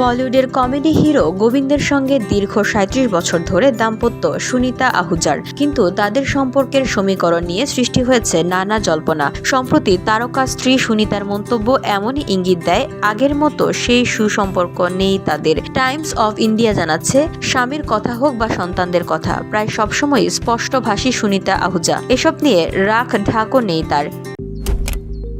বলিউডের comedy hero গোবিন্দের সঙ্গে দীর্ঘ সাঁত্রিশ বছর ধরে দাম্পত্য সুনিতা আহুজার। কিন্তু তাদের সম্পর্কের সমীকরণ নিয়ে সৃষ্টি হয়েছে নানা জল্পনা। সম্প্রতি তারকা স্ত্রী সুনিতার মন্তব্য এমনই ইঙ্গিত দেয়, আগের মতো সেই সুসম্পর্ক নেই তাদের। টাইমস অফ ইন্ডিয়া জানাচ্ছে, স্বামীর কথা হোক বা সন্তানদের কথা, প্রায় সবসময় স্পষ্টভাষী সুনিতা আহুজা। এসব নিয়ে রাখ ঢাকও নেই তার।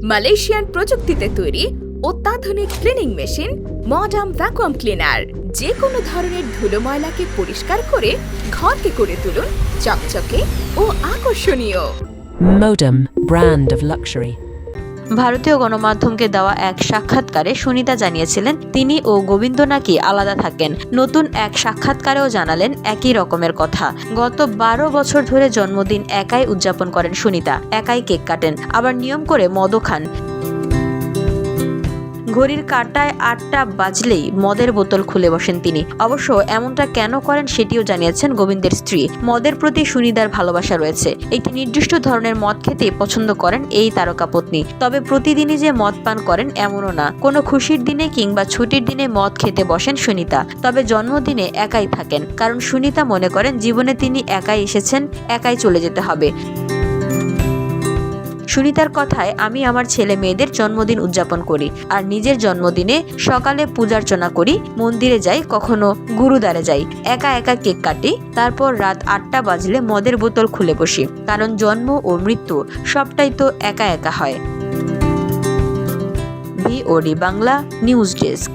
মালয়েশিয়ান প্রযুক্তিতে তৈরি অত্যাধুনিক cleaning machine modern vacuum cleaner যে কোনো ধরনের ধুলো ময়লাকে পরিষ্কার করে ঘরকে করে তুলুন চকচকে ও আকর্ষণীয়। Modem, brand of luxury. ভারতীয় গণমাধ্যমকে দেওয়া এক সাক্ষাৎকারে সুনিতা জানিয়েছিলেন তিনি ও গোবিন্দ নাকি আলাদা থাকেন। নতুন এক সাক্ষাৎকারেও জানালেন একই রকমের কথা। গত বারো বছর ধরে জন্মদিন একাই উদযাপন করেন সুনিতা। একাই কেক কাটেন। আবার নিয়ম করে মদও খান। ঘড়ির কাঁটায় আটটা বাজলেই মদের বোতল খুলে বসেন তিনি। অবশ্য এমনটা কেন করেন সেটিও জানিয়েছেন গোবিন্দের স্ত্রী। মদের প্রতি সুনিদার ভালোবাসা রয়েছে। একটি নির্দিষ্ট ধরনের মদ খেতে পছন্দ করেন এই তারকা পত্নী। তবে প্রতিদিনই যে মদ পান করেন এমনও না। কোনো খুশির দিনে কিংবা ছুটির দিনে মদ খেতে বসেন সুনিতা। তবে জন্মদিনে একাই থাকেন। কারণ সুনিতা মনে করেন জীবনে তিনি একাই এসেছেন, একাই চলে যেতে হবে। সুনিতার কথায় আমি আমার ছেলে মেয়েদের জন্মদিন উদযাপন করি আর নিজের জন্মদিনে সকালে পূজার্চনা করি, মন্দিরে যাই, কখনো গুরুদ্বারে যাই। একা একা কেক কাটি, তারপর রাত আটটা বাজলে মদের বোতল খুলে বসি, কারণ জন্ম ও মৃত্যু সবটাই তো একা একা হয়। VOD Bangla news desk.